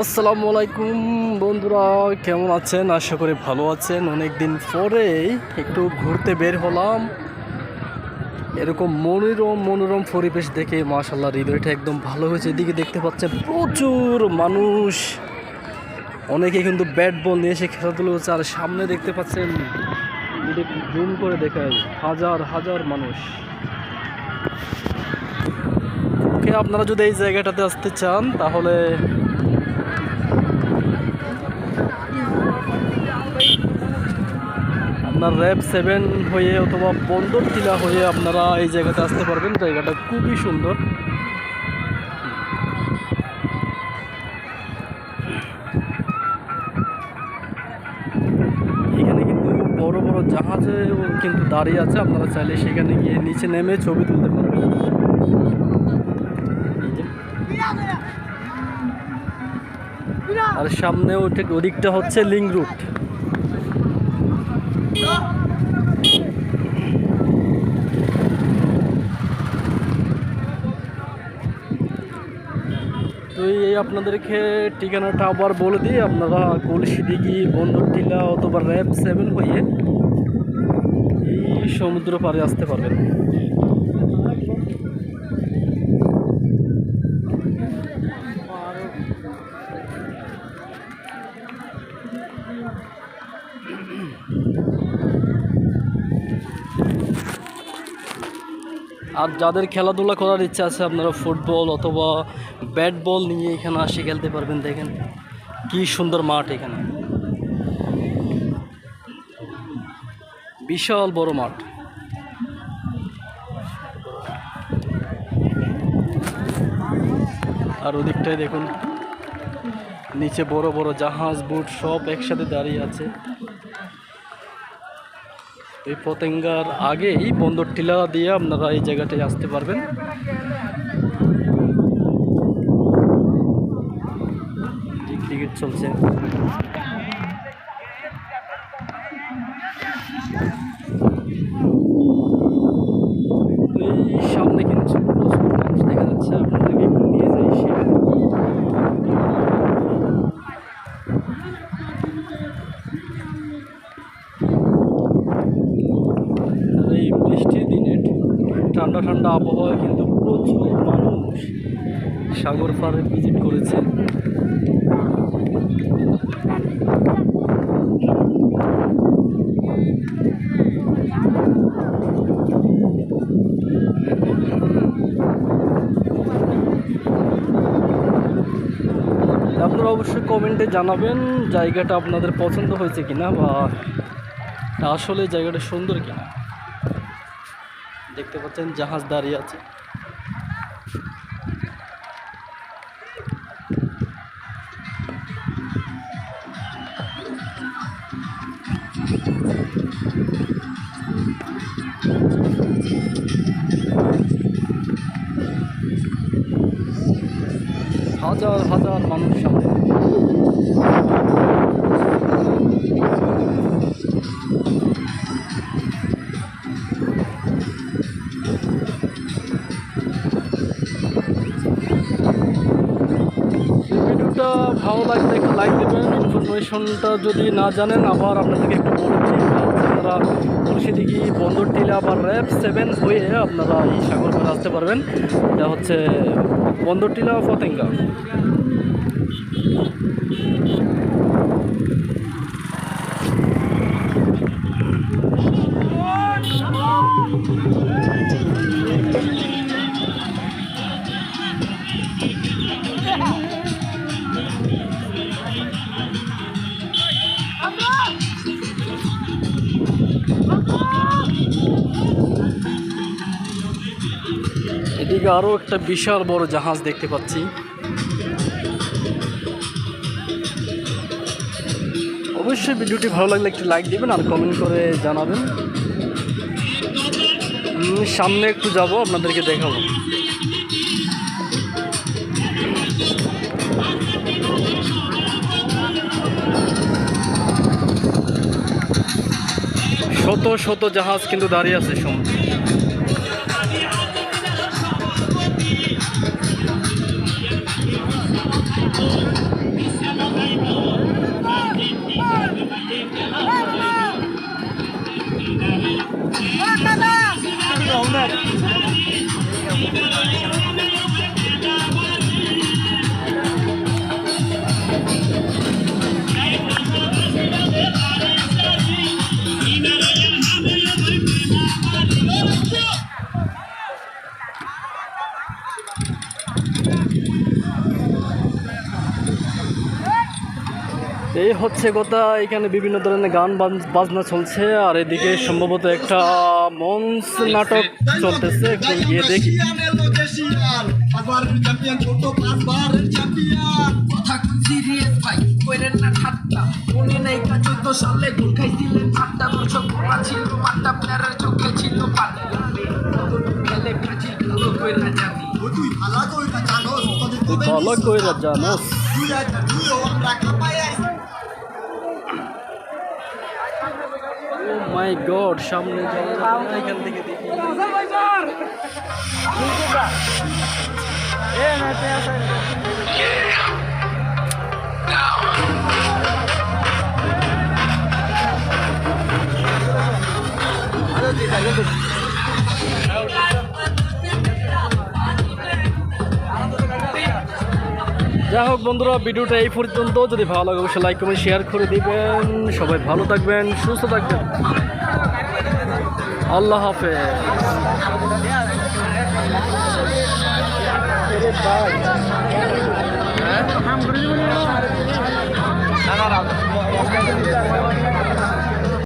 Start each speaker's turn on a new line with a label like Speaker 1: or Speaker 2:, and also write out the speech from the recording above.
Speaker 1: আসসালামু আলাইকুম বন্ধুরা, কেমন আছেন? আশা করি ভালো আছেন। অনেক দিন পরেই একটু ঘুরতে বের হলাম। এরকম মনোরম মনোরম পরিবেশ দেখে মাশাল্লাহ হৃদয়টা একদম ভালো হয়েছে। এদিকে দেখতে পাচ্ছেন প্রচুর মানুষ। অনেকে কিন্তু ব্যাট বল নিয়ে এসে খেলাধুলো হচ্ছে আর সামনে দেখতে পাচ্ছেন জুম করে দেখায় হাজার হাজার মানুষ। আপনারা যদি এই জায়গাটাতে আসতে চান, তাহলে আপনার র্যাব সেভেন হয়ে অথবা বন্দর টিলা হয়ে আপনারা এই জায়গাতে আসতে পারবেন। জায়গাটা খুবই সুন্দর। এখানে কিন্তু বড় বড় জাহাজেও কিন্তু দাঁড়িয়ে আছে। আপনারা চাইলে সেখানে গিয়ে নিচে নেমে ছবি তুলতে পারবেন। আর সামনে ঠিক ওদিকটা হচ্ছে লিঙ্ক রুট। তো এই আপনাদেরকে ঠিকানাটা আবার বলে দিই, আপনারা কলসি দিঘি বন্দর টিলা অথবা র্যাব সেভেন হয়ে এই সমুদ্র পাড়ে আসতে পারবেন। আর যাদের খেলাধুলা করার ইচ্ছা আছে, আপনারা ফুটবল অথবা ব্যাট বল নিয়ে এখানে আসে খেলতে পারবেন, দেখেন কি সুন্দর মাঠ এখানে। বিশাল বড় মাঠ। আর ওদিকটায় দেখুন, নিচে বড় বড় জাহাজ, বুট সব একসাথে দাঁড়িয়ে আছে। এই পতেঙ্গার আগেই বন্দর টিলা দিয়ে আপনারা এই জায়গাটায় আসতে পারবেন। টিকিট চলছে এই সামনে কিন্তু প্রচুর মানুষ দেখা যাচ্ছে আপনাদেরকে একটু নিয়ে যাই সেখানে আর এই বৃষ্টির দিনে ঠান্ডা আবহাওয়ায় কিন্তু প্রচুর মানুষ সাগর পাড়ে ভিজিট করেছে। আপনারা অবশ্যই কমেন্টে জানাবেন জায়গাটা আপনাদের পছন্দ হয়েছে কিনা বা আসলে জায়গাটা সুন্দর কিনা। দেখতে পাচ্ছেন জাহাজ দাঁড়িয়ে আছে। হাজার হাজার মানুষ ভালো লাগলে একটা লাইক দেবেন। ইনফরমেশনটা যদি না জানেন, আবার আপনাদেরকে একটু বলে দিই। আপনারা মুর্শিদিঘি বন্দর টিলা বা র্যাব সেভেন হয়ে আপনারা এই সাগরপাড়ে আসতে পারবেন। এটা হচ্ছে বন্দর টিলা ফতেঙ্গা। এদিকে আরও একটা বিশাল বড় জাহাজ দেখতে পাচ্ছি। অবশ্যই ভিডিওটি ভালো লাগলে একটি লাইক দিবেন আর কমেন্ট করে জানাবেন। সামনে একটু যাব, আপনাদেরকে দেখাবো। শত শত জাহাজ কিন্তু দাঁড়িয়ে আছে সমুদ্রে 都在 এই হচ্ছে কথা এখানে বিভিন্ন ধরনের গান বাজ- বাজনা চলছে আর এদিকে সম্ভবত একটা মঞ্চ নাটক চলতেছে একটু গিয়ে দেখি।
Speaker 2: সালে গোল খাইছিলেন ঠাট্টা ছিল পাট্টা প্লেয়ারের চোখে ছিল খেলে ব্রাজিল ভালো কইরা জানি
Speaker 3: তুই ভালো কইরা জানোস তোদের
Speaker 1: তুই
Speaker 3: কবে
Speaker 1: ভালো কইরা জানোস।
Speaker 3: দুই হাজার দুইও আমরা
Speaker 1: মাই গড সামনে এখান থেকে দেখি। যাই হোক বন্ধুরা, ভিডিওটা এই পর্যন্ত। যদি ভালো লাগে, অবশ্যই লাইক কমেন্ট শেয়ার করে দিবেন। সবাই ভালো থাকবেন, সুস্থ থাকবেন। আল্লাহ হাফেজ।